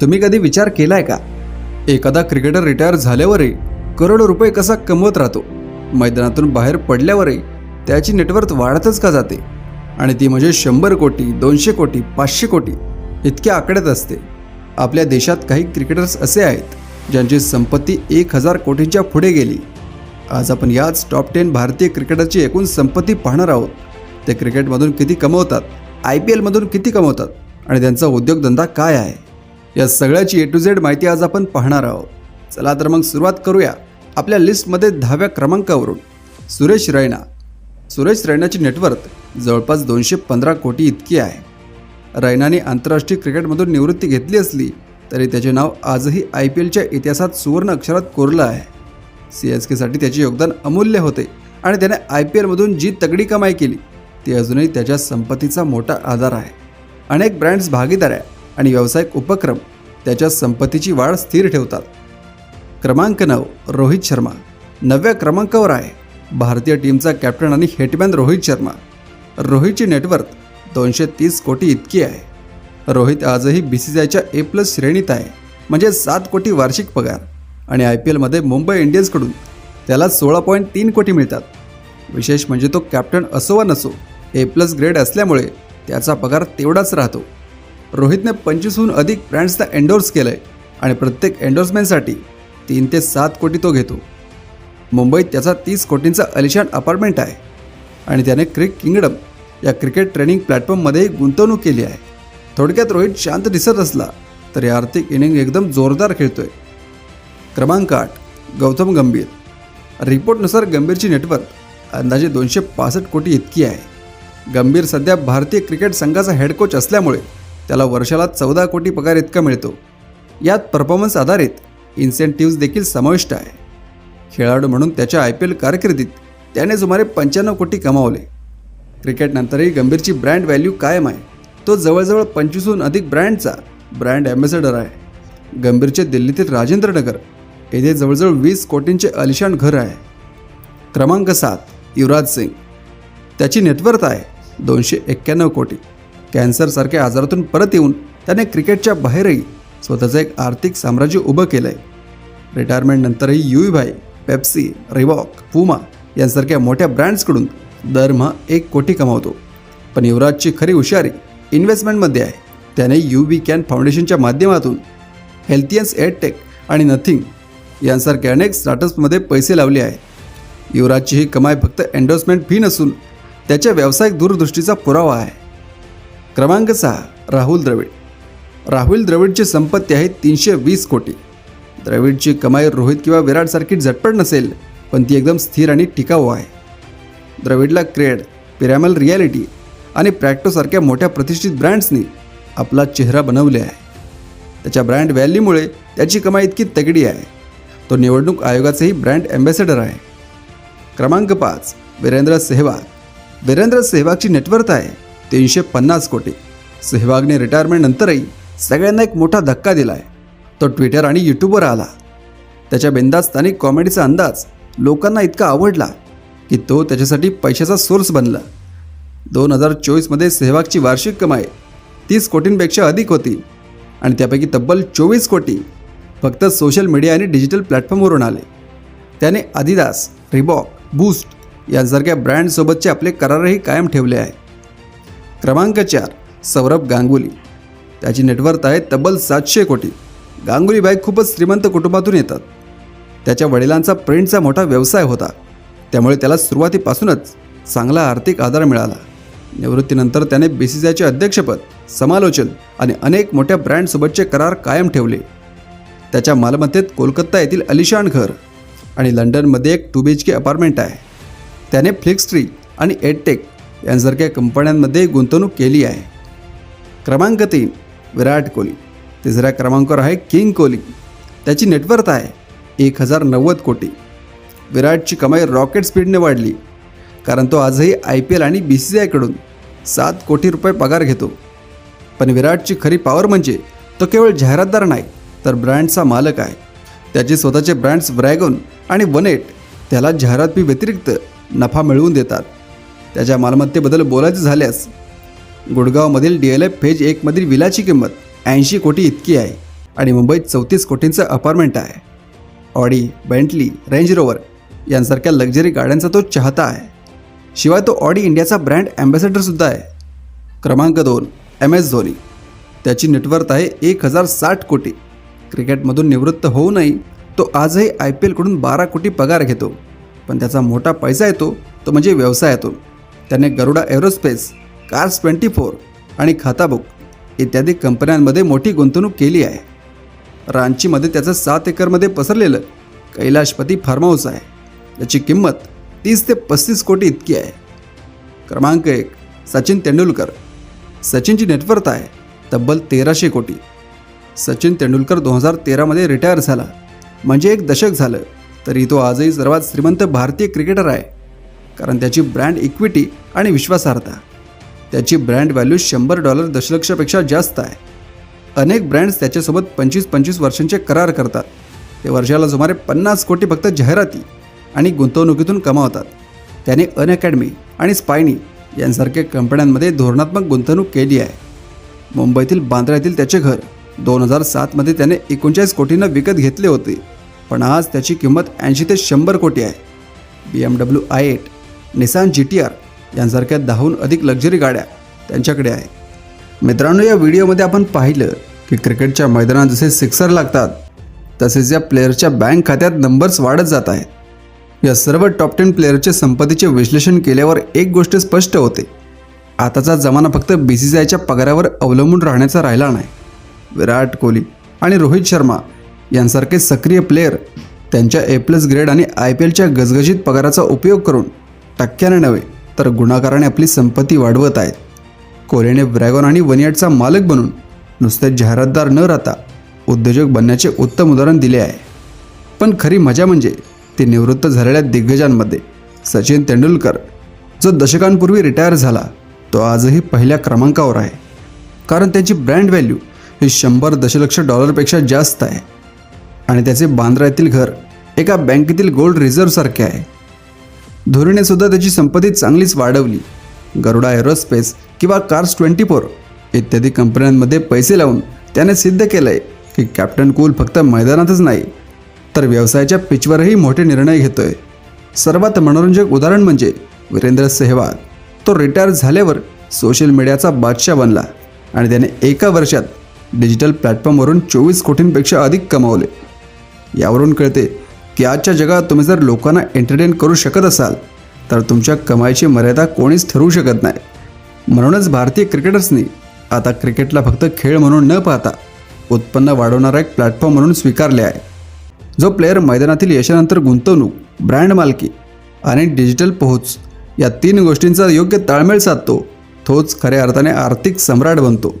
तुम्ही कधी विचार केलाय का? एखादा क्रिकेटर रिटायर झाल्यावरही करोडो रुपये कसा कमवत राहतो? मैदानातून बाहेर पडल्यावरही त्याची नेटवर्थ वाढतच का जाते? आणि ती म्हणजे शंभर कोटी दोनशे कोटी पाचशे कोटी इतक्या आकड्यात असते. आपल्या देशात काही क्रिकेटर्स असे आहेत ज्यांची संपत्ती एक हजार कोटींच्या पुढे गेली. आज आपण याच टॉप टेन भारतीय क्रिकेटरची एकूण संपत्ती पाहणार आहोत. ते क्रिकेटमधून किती कमवतात? आय पी एलमधून किती कमवतात? आणि त्यांचा उद्योगधंदा काय आहे? या सगळ्याची ए टू झेड माहिती आज आपण पाहणार आहोत. चला तर मग सुरुवात करूया आपल्या लिस्टमध्ये दहाव्या क्रमांकावरून. सुरेश रैना. सुरेश रैनाची नेटवर्थ जवळपास दोनशे पंधरा कोटी इतकी आहे. रैनाने आंतरराष्ट्रीय क्रिकेटमधून निवृत्ती घेतली असली तरी त्याचे नाव आजही आय पी एलच्या इतिहासात सुवर्ण अक्षरात कोरलं आहे. सी एस केसाठी त्याचे योगदान अमूल्य होते आणि त्याने आय पी एलमधून जी तगडी कमाई केली ती अजूनही त्याच्या संपत्तीचा मोठा आधार आहे. अनेक ब्रँड्स भागीदार आहे आणि व्यावसायिक उपक्रम त्याच्या संपत्तीची वाढ स्थिर ठेवतात. क्रमांक नऊ रोहित शर्मा. नवव्या क्रमांकावर आहे. भारतीय टीमचा कॅप्टन आणि हेटमॅन रोहित शर्मा. रोहितची नेटवर्थ दोनशे तीस कोटी इतकी आहे. रोहित आजही बी सी आयच्या ए प्लस श्रेणीत आहे. म्हणजे सात कोटी वार्षिक पगार. आणि आय पी एलमध्ये मुंबई इंडियन्सकडून त्याला सोळा पॉईंट तीन कोटी मिळतात. विशेष म्हणजे तो कॅप्टन असो वा नसो ए प्लस ग्रेड असल्यामुळे त्याचा पगार तेवढाच राहतो. रोहितने पंचवीसहून अधिक ब्रँड्सचा एन्डोर्स केलं आहे आणि प्रत्येक एन्डोर्समेंटसाठी तीन ते सात कोटी तो घेतो. मुंबईत त्याचा तीस कोटींचा अलिशान अपार्टमेंट आहे आणि त्याने क्रिक किंगडम या क्रिकेट ट्रेनिंग प्लॅटफॉर्ममध्येही गुंतवणूक केली आहे. थोडक्यात रोहित शांत दिसत असला तरी आर्थिक इनिंग एकदम जोरदार खेळतोय. क्रमांक आठ गौतम गंभीर. रिपोर्टनुसार गंभीरची नेटवर्क अंदाजे दोनशे पासष्ट कोटी इतकी आहे. गंभीर सध्या भारतीय क्रिकेट संघाचा हेड कोच असल्यामुळे त्याला वर्षाला चौदा कोटी पगार इतका मिळतो. यात परफॉर्मन्स आधारित इन्सेंटिव्ज देखील समाविष्ट आहे. खेळाडू म्हणून त्याच्या आय पी एल कारकिर्दीत त्याने सुमारे पंच्याण्णव कोटी कमावले. क्रिकेटनंतरही गंभीरची ब्रँड व्हॅल्यू कायम आहे. तो जवळजवळ पंचवीसहून अधिक ब्रँडचा ब्रँड ॲम्बॅसेडर आहे. गंभीरचे दिल्लीतील राजेंद्र नगर येथे जवळजवळ वीस कोटींचे अलिशान घर आहे. क्रमांक सात युवराज सिंग. त्याची नेटवर्थ आहे दोनशे एक्क्याण्णव कोटी. कॅन्सरसारख्या आजारातून परत येऊन त्याने क्रिकेटच्या बाहेरही स्वतःचं एक आर्थिक साम्राज्य उभं केलं आहे रिटायरमेंटनंतरही युईभाई पेप्सी रिवॉक पुमा यांसारख्या मोठ्या ब्रँड्सकडून दरमहा एक कोटी कमावतो. पण युवराजची खरी हुशारी इन्व्हेस्टमेंटमध्ये आहे. त्याने यू बी कॅन फाउंडेशनच्या माध्यमातून हेल्थियन्स एडटेक आणि नथिंग यांसारख्या अनेक स्टार्टअप्समध्ये पैसे लावले आहेत. युवराजची ही कमाई फक्त एन्डोर्समेंट फी नसून त्याच्या व्यावसायिक दूरदृष्टीचा पुरावा आहे. क्रमांक सहा राहुल द्रविड. राहुल द्रविडची संपत्ती आहे तीनशे वीस कोटी. द्रविडची कमाई रोहित किंवा विराटसारखी झटपट नसेल पण ती एकदम स्थिर आणि टिकाऊ आहे. द्रविडला क्रेड पिरॅमल रियालिटी आणि प्रॅक्टोसारख्या मोठ्या प्रतिष्ठित ब्रँड्सनी आपला चेहरा बनवले आहे. त्याच्या ब्रँड व्हॅल्यूमुळे त्याची कमाई इतकी तगडी आहे. तो निवडणूक आयोगाचेही ब्रँड अँबॅसेडर आहे. क्रमांक पाच वीरेंद्र सेहवाग. वीरेंद्र सेहवागची नेटवर्थ आहे. तीनशे पन्नास कोटी. सेहवागने रिटायरमेंटनंतरही सगळ्यांना एक मोठा धक्का दिला आहे तो ट्विटर आणि यूट्यूबवर आला. त्याच्या बिंदास स्थानिक कॉमेडीचा अंदाज लोकांना इतका आवडला की तो त्याच्यासाठी पैशाचा सोर्स बनला. दोन हजार चोवीसमध्ये सेहवागची वार्षिक कमाई तीस कोटींपेक्षा अधिक होती आणि त्यापैकी तब्बल चोवीस कोटी फक्त सोशल मीडिया आणि डिजिटल प्लॅटफॉर्मवरून आले. त्याने आदिदास रिबॉक बूस्ट यांसारख्या ब्रँडसोबतचे आपले करारही कायम ठेवले आहे. क्रमांक चार सौरभ गांगुली. त्याची नेटवर्थ आहे तब्बल सातशे कोटी. गांगुलीबाई खूपच श्रीमंत कुटुंबातून येतात. त्याच्या वडिलांचा प्रिंटचा मोठा व्यवसाय होता. त्यामुळे त्याला सुरुवातीपासूनच चांगला आर्थिक आधार मिळाला. निवृत्तीनंतर त्याने बी सी आयचे अध्यक्षपद समालोचन आणि अनेक मोठ्या ब्रँडसोबतचे करार कायम ठेवले. त्याच्या मालमत्तेत कोलकाता येथील अलिशान घर आणि लंडनमध्ये एक two B H K apartment आहे. त्याने फ्लिक्स्ट्री आणि एडटेक यांसारख्या कंपन्यांमध्ये गुंतवणूक केली आहे. क्रमांक तीन विराट कोहली. तिसऱ्या क्रमांकावर आहे किंग कोहली. त्याची नेटवर्थ आहे एक हजार नव्वद कोटी. विराटची कमाई रॉकेट स्पीडने वाढली कारण तो आजही आय पी एल आणि बी सी आयकडून सात कोटी रुपये पगार घेतो. पण विराटची खरी पॉवर म्हणजे तो केवळ जाहिरातदार नाही तर ब्रँडचा मालक आहे. त्याचे स्वतःचे ब्रँड्स व्रॅगन आणि वनेट त्याला जाहिरात व्यतिरिक्त नफा मिळवून देतात. त्याच्या मालमत्तेबद्दल बोलायचं झाल्यास गुडगावमधील डी एल एफ फेज एकमधील विलाची किंमत ऐंशी कोटी इतकी आहे आणि मुंबईत चौतीस कोटींचं अपार्टमेंट आहे. ऑडी बेंटली रेंज रोवर यांसारख्या लक्झरी गाड्यांचा तो चाहता आहे. शिवाय तो ऑडी इंडियाचा ब्रँड ॲम्बॅसेडरसुद्धा आहे. क्रमांक दोन एम एस धोनी. त्याची नेटवर्थ आहे एक हजार साठ कोटी. क्रिकेटमधून निवृत्त होऊनही तो आजही आय पी एलकडून बारा कोटी पगार घेतो. पण त्याचा मोठा पैसा येतो तो म्हणजे व्यवसायातून. त्याने Garuda aerospace cars twenty four आणि खाताबुक इत्यादी कंपन्यांमध्ये मोठी गुंतवणूक केली आहे. रांचीमध्ये त्याचं सात एकरमध्ये पसरलेलं कैलाशपती फार्म हाऊस आहे. त्याची किंमत तीस ते पस्तीस कोटी इतकी आहे. क्रमांक एक सचिन तेंडुलकर. सचिनची नेटवर्थ आहे तब्बल तेराशे कोटी. सचिन तेंडुलकर दोन हजार तेरामध्ये रिटायर झाला. म्हणजे एक दशक झालं तरी तो आजही सर्वात श्रीमंत भारतीय क्रिकेटर आहे. कारण त्याची ब्रँड इक्विटी आणि विश्वासार्हता. त्याची ब्रँड व्हॅल्यू शंभर डॉलर दशलक्षापेक्षा जास्त आहे. अनेक ब्रँड्स त्याच्यासोबत पंचवीस पंचवीस वर्षांचे करार करतात. ते वर्षाला सुमारे पन्नास कोटी फक्त जाहिराती आणि गुंतवणुकीतून कमावतात. त्याने अन अकॅडमी आणि स्पायनी यांसारख्या कंपन्यांमध्ये धोरणात्मक गुंतवणूक केली आहे. मुंबईतील बांद्रा येथील त्याचे घर दोन हजार सातमध्ये त्याने एकोणचाळीस कोटींना विकत घेतले होते. पण आज त्याची किंमत ऐंशी ते शंभर कोटी आहे. B M W I eight Nissan G T R यांसारख्या दहाहून अधिक लक्झरी गाड्या त्यांच्याकडे आहेत मित्रांनो या व्हिडिओमध्ये आपण पाहिलं की क्रिकेटच्या मैदानात जसे सिक्सर लागतात तसेच या प्लेयरच्या बँक खात्यात नंबर्स वाढत जात आहेत. या सर्व टॉप टेन प्लेयरचे संपत्तीचे विश्लेषण केल्यावर एक गोष्ट स्पष्ट होते. आताचा जमाना फक्त बी सी सी आयच्या पगारावर अवलंबून राहण्याचा राहिला नाही. विराट कोहली आणि रोहित शर्मा यांसारखे सक्रिय प्लेयर त्यांच्या ए प्लस ग्रेड आणि आय पी एलच्या गजगजीत पगाराचा उपयोग करून टक्क्याने नव्हे तर गुणाकाराने आपली संपत्ती वाढवत आहेत. कोरेने ब्रॅगॉन आणि वनियाटचा मालक बनून नुसते जाहिरातदार न राहता उद्योजक बनण्याचे उत्तम उदाहरण दिले आहे. पण खरी मजा म्हणजे ते निवृत्त झालेल्या दिग्गजांमध्ये सचिन तेंडुलकर जो दशकांपूर्वी रिटायर झाला तो आजही पहिल्या क्रमांकावर आहे. कारण त्याची ब्रँड व्हॅल्यू ही शंभर दशलक्ष डॉलरपेक्षा जास्त आहे. आणि त्याचे बांद्रा येथील घर एका बँकेतील गोल्ड रिझर्व्हसारखे आहे. धोनीने सुद्धा त्याची संपत्ती चांगलीच वाढवली. गरुडा एरोस्पेस किंवा कार्स ट्वेंटी फोर इत्यादी कंपन्यांमध्ये पैसे लावून त्याने सिद्ध केलं आहे की कॅप्टन कूल फक्त मैदानातच नाही तर व्यवसायाच्या पिचवरही मोठे निर्णय घेतोय. सर्वात मनोरंजक उदाहरण म्हणजे वीरेंद्र सेहवाग. तो रिटायर झाल्यावर सोशल मीडियाचा बादशाह बनला आणि त्याने एका वर्षात डिजिटल प्लॅटफॉर्मवरून चोवीस कोटींपेक्षा अधिक कमावले. यावरून कळते की आजच्या जगात तुम्ही जर लोकांना एंटरटेन करू शकत असाल तर तुमच्या कमाईची मर्यादा कोणीच ठरवू शकत नाही. म्हणूनच भारतीय क्रिकेटर्सनी आता क्रिकेटला फक्त खेळ म्हणून न पाहता उत्पन्न वाढवणारा एक प्लॅटफॉर्म म्हणून स्वीकारले आहे. जो प्लेअर मैदानातील यशानंतर गुंतवणूक ब्रँड मालकी आणि डिजिटल पोहोच या तीन गोष्टींचा योग्य ताळमेळ साधतो तोच खऱ्या अर्थाने आर्थिक सम्राट बनतो.